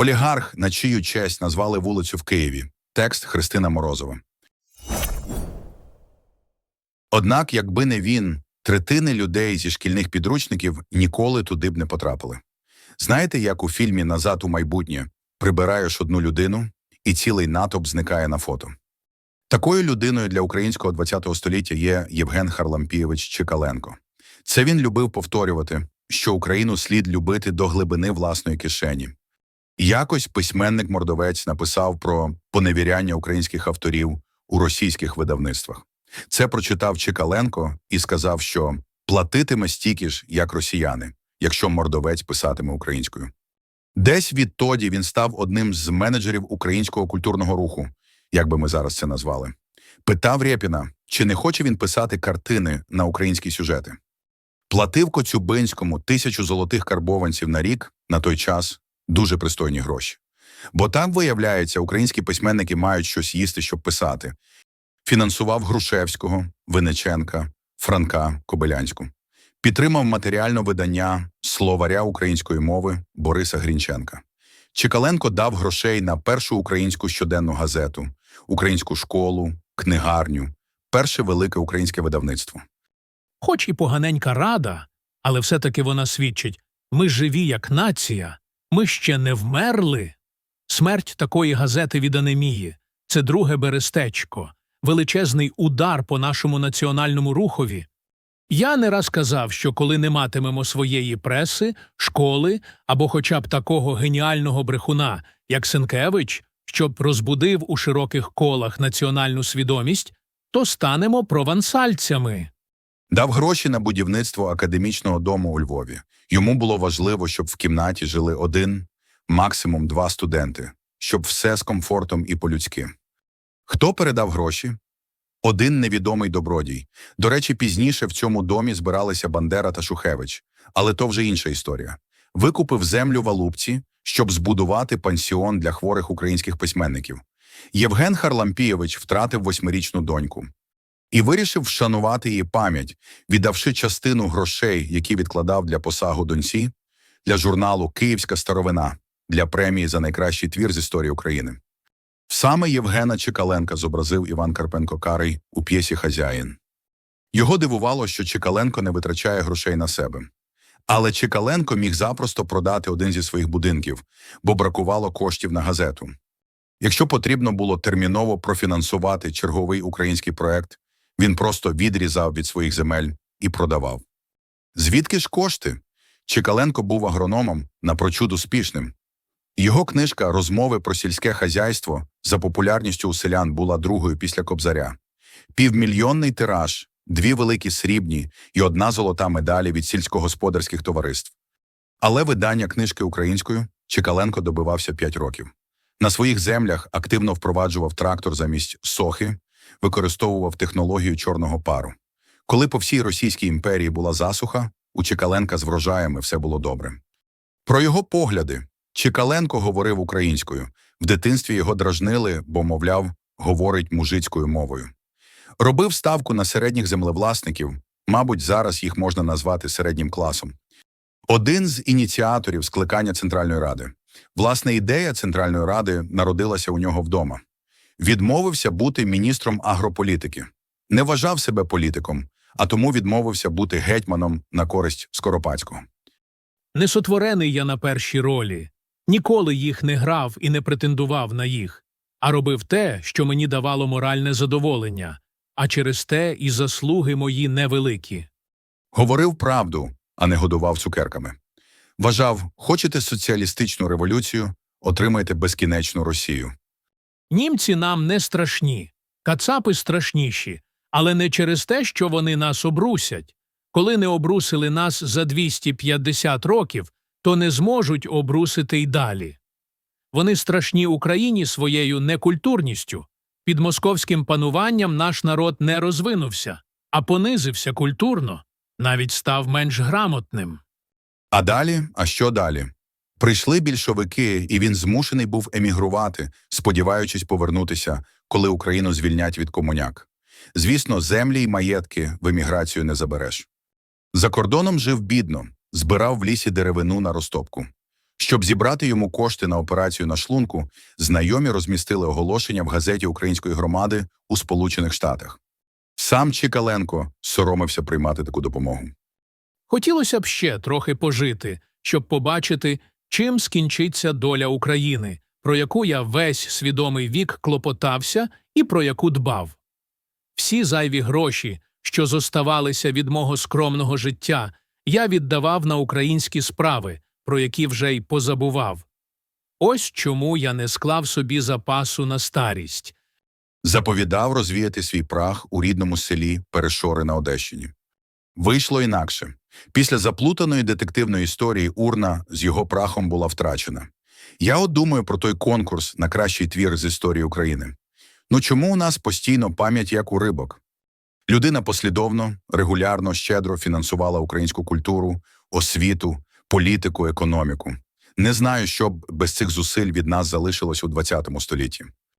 Олігарх, на чию честь назвали вулицю в Києві. Текст Христина Морозова. Однак, якби не він, третини людей зі шкільних підручників ніколи туди б не потрапили. Знаєте, як у фільмі Назад у майбутнє прибираєш одну людину, і цілий натовп зникає на фото. Такою людиною для українського ХХ століття є Євген Харлампійович Чикаленко. Це він любив повторювати, що Україну слід любити до глибини власної кишені. Якось письменник-мордовець написав про поневіряння українських авторів у російських видавництвах. Це прочитав Чикаленко і сказав, що платитиме стільки ж, як росіяни, якщо мордовець писатиме українською. Десь відтоді він став одним з менеджерів українського культурного руху, як би ми зараз це назвали. Питав Рєпіна, чи не хоче він писати картини на українські сюжети. Платив Коцюбинському тисячу золотих карбованців на рік на той час дуже пристойні гроші. Бо так виявляється, українські письменники мають щось їсти, щоб писати. Фінансував Грушевського, Винниченка, Франка, Кобилянську. Підтримав матеріально видання словаря української мови Бориса Грінченка. Чекаленко дав грошей на першу українську щоденну газету, українську школу, книгарню, перше велике українське видавництво. Хоч і поганенька рада, але все-таки вона свідчить ми живі як нація, ми ще не вмерли. Смерть такої газети від анемії це друге берестечко, величезний удар по нашому національному рухові. Я не раз казав, що коли не матимемо своєї преси, школи або хоча б такого геніального брехуна, як Сенкевич, щоб розбудив у широких колах національну свідомість, то станемо провансальцями. Дав гроші на будівництво академічного дому у Львові. Йому було важливо, щоб в кімнаті жили один, максимум два студенти, щоб все з комфортом і по-людськи. Хто передав гроші? Один невідомий добродій. До речі, пізніше в цьому домі збиралися Бандера та Шухевич, але то вже інша історія. Викупив землю в Алупці, щоб збудувати пансіон для хворих українських письменників. Євген Харлампійович втратив восьмирічну доньку і вирішив вшанувати її пам'ять, віддавши частину грошей, які відкладав для посагу доньці, для журналу Київська старовина для премії за найкращий твір з історії України. Саме Євгена Чекаленка зобразив Іван Карпенко Карий у п'єсі Хазяїн. Його дивувало, що Чекаленко не витрачає грошей на себе. Але Чекаленко міг запросто продати один зі своїх будинків, бо бракувало коштів на газету. Якщо потрібно було терміново профінансувати черговий український проект, він просто відрізав від своїх земель і продавав. Звідки ж кошти? Чекаленко був агрономом напрочуд успішним. Його книжка Розмови про сільське хазяйство за популярністю у селян була другою після Кобзаря. Півмільйонний тираж, дві великі срібні і одна золота медалі від сільськогосподарських товариств. Але видання книжки українською Чекаленко добивався 5 років. На своїх землях активно впроваджував трактор замість сохи, використовував технологію чорного пару. Коли по всій Російській імперії була засуха, у Чекаленка з врожаями все було добре. Про його погляди Чекаленко говорив українською. В дитинстві його дражнили, бо, мовляв, говорить мужицькою мовою. Робив ставку на середніх землевласників, мабуть, зараз їх можна назвати середнім класом. Один з ініціаторів скликання Центральної Ради. Власне, ідея Центральної Ради народилася у нього вдома. Відмовився бути міністром агрополітики. Не вважав себе політиком, а тому відмовився бути гетьманом на користь Скоропадського. Несотворений я на перші ролі, ніколи їх не грав і не претендував на їх, а робив те, що мені давало моральне задоволення, а через те і заслуги мої невеликі. Говорив правду, а не годував цукерками. Вважав, хочете соціалістичну революцію, отримайте безкінечну Росію. Німці нам не страшні, кацапи страшніші, але не через те, що вони нас обрусять. Коли не обрусили нас за 250 років, то не зможуть обрусити й далі. Вони страшні Україні своєю некультурністю. Під московським пануванням наш народ не розвинувся, а понизився культурно, навіть став менш грамотним. А далі, а що далі? Прийшли більшовики, і він змушений був емігрувати, сподіваючись повернутися, коли Україну звільнять від комуняк. Звісно, землі й маєтки в еміграцію не забереш. За кордоном жив бідно, збирав в лісі деревину на розтопку. Щоб зібрати йому кошти на операцію на шлунку, знайомі розмістили оголошення в газеті української громади у Сполучених Штатах. Сам Чікаленко соромився приймати таку допомогу. Хотілося б ще трохи пожити, щоб побачити, чим скінчиться доля України, про яку я весь свідомий вік клопотався і про яку дбав. Всі зайві гроші, що зоставалися від мого скромного життя, я віддавав на українські справи, про які вже й позабував. Ось чому я не склав собі запасу на старість. Заповідав розвіяти свій прах у рідному селі Перешори на Одещині. Вийшло інакше. Після заплутаної детективної історії урна з його прахом була втрачена. Я от думаю про той конкурс на кращий твір з історії України. Ну чому у нас постійно пам'ять як у рибок? Людина послідовно, регулярно, щедро фінансувала українську культуру, освіту, політику, економіку. Не знаю, що б без цих зусиль від нас залишилось у ХХ столітті.